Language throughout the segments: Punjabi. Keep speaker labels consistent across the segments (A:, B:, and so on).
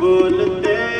A: बोलते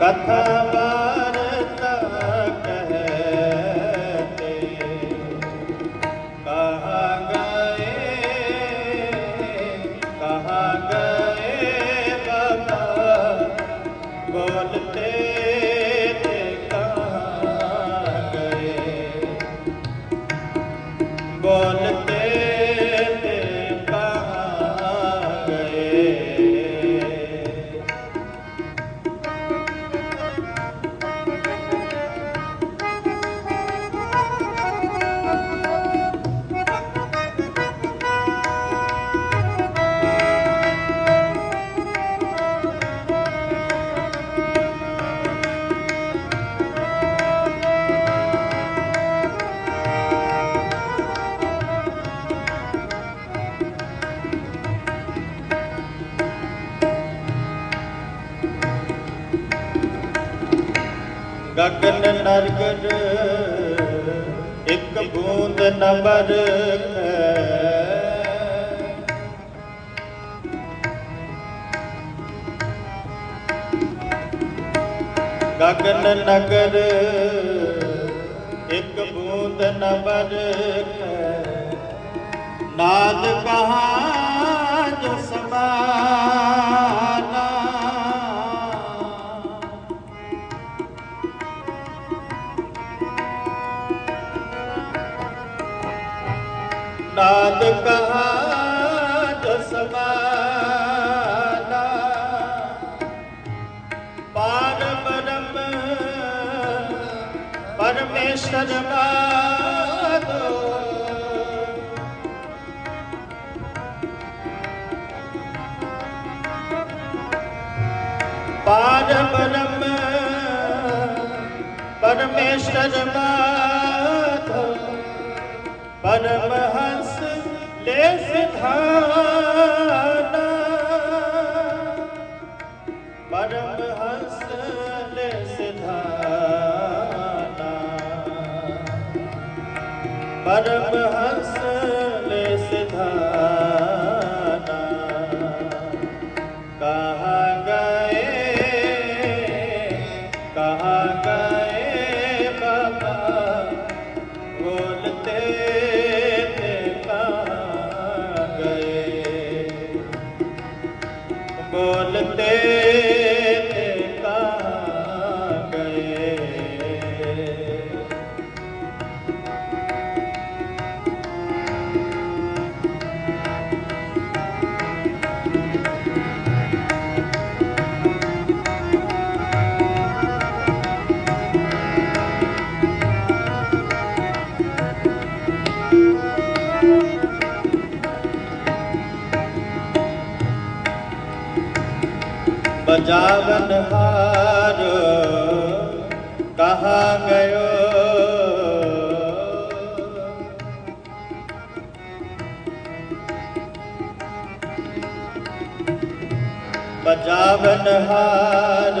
A: ਕਥਾ ਵਾਰਤਾ ਕਹਾ ਗਏ ਕਹਾ ਗਏ ਬਾਬਾ ਬੋਲਤੇ ਕਹਾ ਗਏ ਬੋਲਤੇ ਗਗਨ ਇੱਕ ਬੂੰਦ ਨ ਬਰਖੈ ਗਗਨ ਨਗਰ ਇੱਕ ਬੂੰਦ ਨ ਬਰਖੈ ਨਾਦ ਕਹਾਂ ਨਾਦ ਕਹਾ ਜਸ ਮਾਨਾ ਪਾਰ ਬ੍ਰਹਮ ਪਰਮੇਸ਼ਰ ਬਾਦੋ ਪਾਰ ਬ੍ਰਹਮ ਪਰਮੇਸ਼ਰ ਬਾਦੋ ਪਰਮਹੰਸ ਲੈ ਸਿਧਾਨਾ ਪਰਮਹੰਸ ਲੈ ਸਿਧਾਨਾ ਪਰਮਹੰਸ ਜਾਵਨ ਹਾਰ ਕਹਾ ਗਇਓ। ਬਜਾਵਨ ਹਾਰ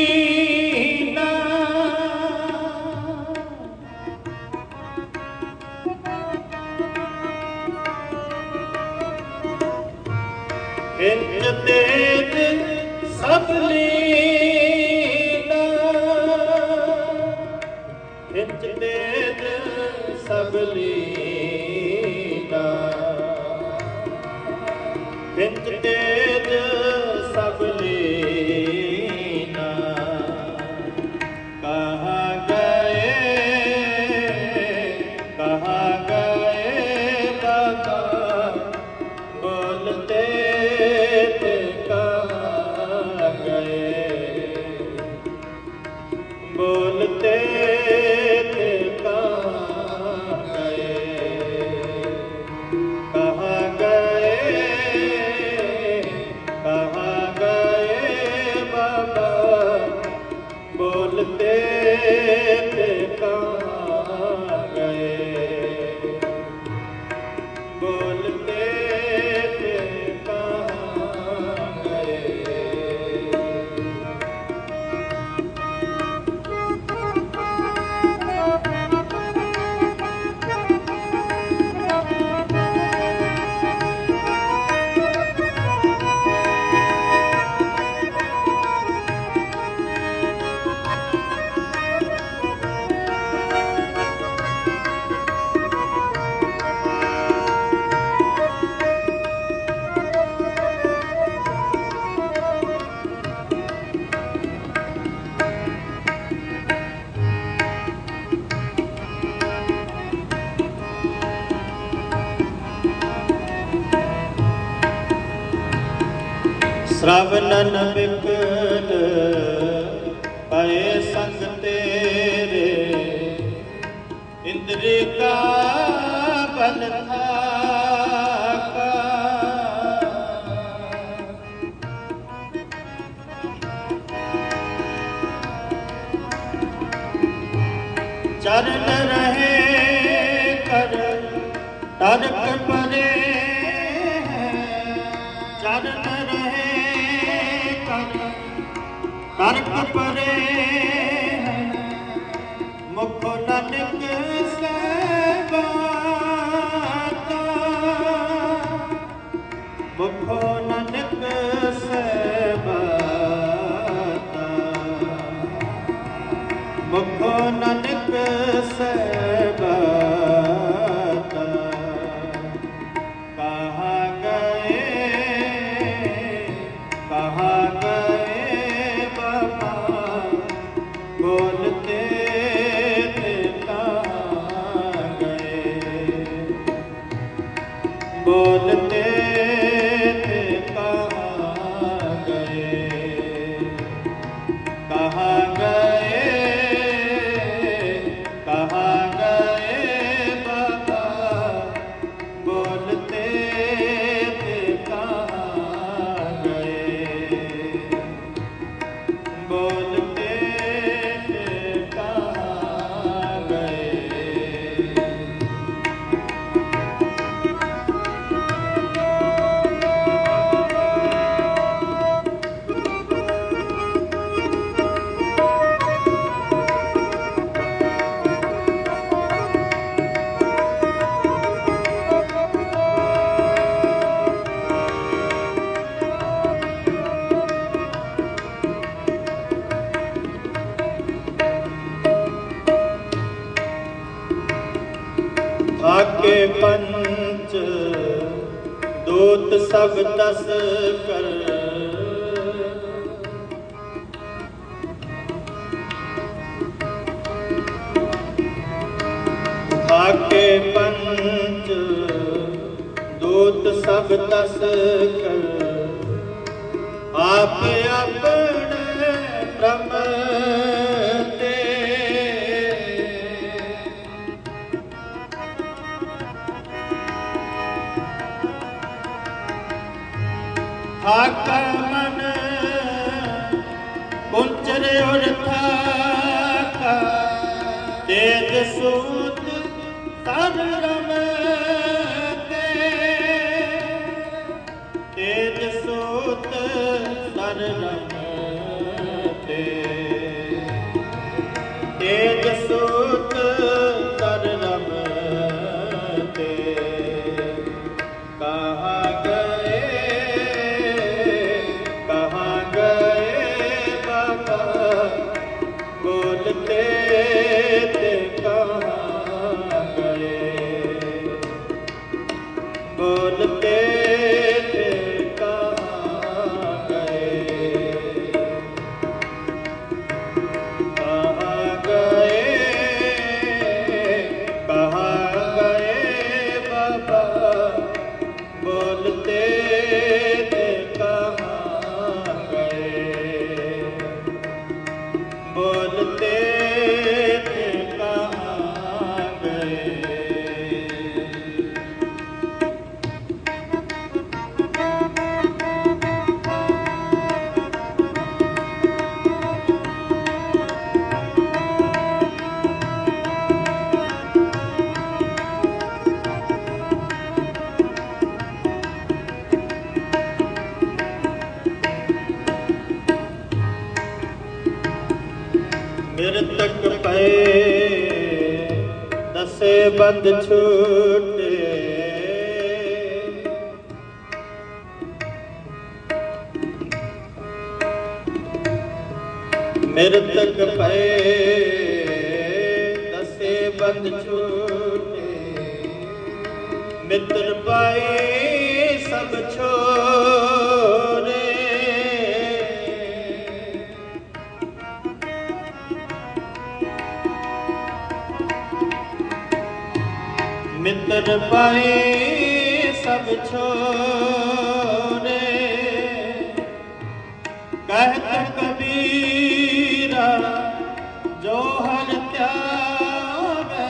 A: ਸ੍ਰਵਨਨ ਬਿਕਟ ਪਏ ਸੰਗ ਤੇਰੇ ਇੰਦਰੀ ਕਾ ਬਲ ਥਾਕਾ ਚਰਨ ਰਹੇ ਕਰ ਮੁਖ ਨਾਨਕ ਸੈ ਕੇ ਪੰਚ ਦੂਤ ਸਭ ਦਸ ਕਰ। ਆਕੇ ਪੰਚ ਦੂਤ ਸਭ ਦਸ ਕਰ। ਆਪ ਆਪਣੇ ਆਕਾ ਮਨ ਕੁੰਚਰੇ ਉਰਥਾਕਾ ਤੇਜ ਸੂਤ ਤਰ ਬੰਦ ਛੂਟੇ। ਮਿਰਤਕ ਪਏ ਦਸੇ ਬੰਦ ਛੂਟੇ। ਮਿੱਤਰ ਪਾਏ ਮਿੱਤਰ ਪਾਏ ਸਭ ਛੋਰੇ ਕਹਿਤ ਕਬੀਰਾ, ਜੋ ਹਰ ਧਿਆਵੇ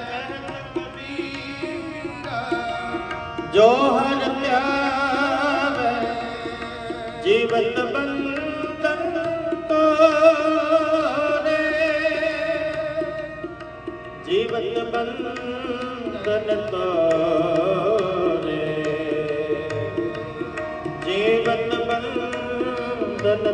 A: ਕਹਿਤ ਕਬੀਰਾ ਜੋ ਹਰ ਧਿਆਵੇ ਜੀਵਤ ਬੰਧਨ ਤੋਰੇ ਜੀਵਤ ਬੰਧਨ ਤੋਰੇ ਜੀਵਤ ਬੰਧਨ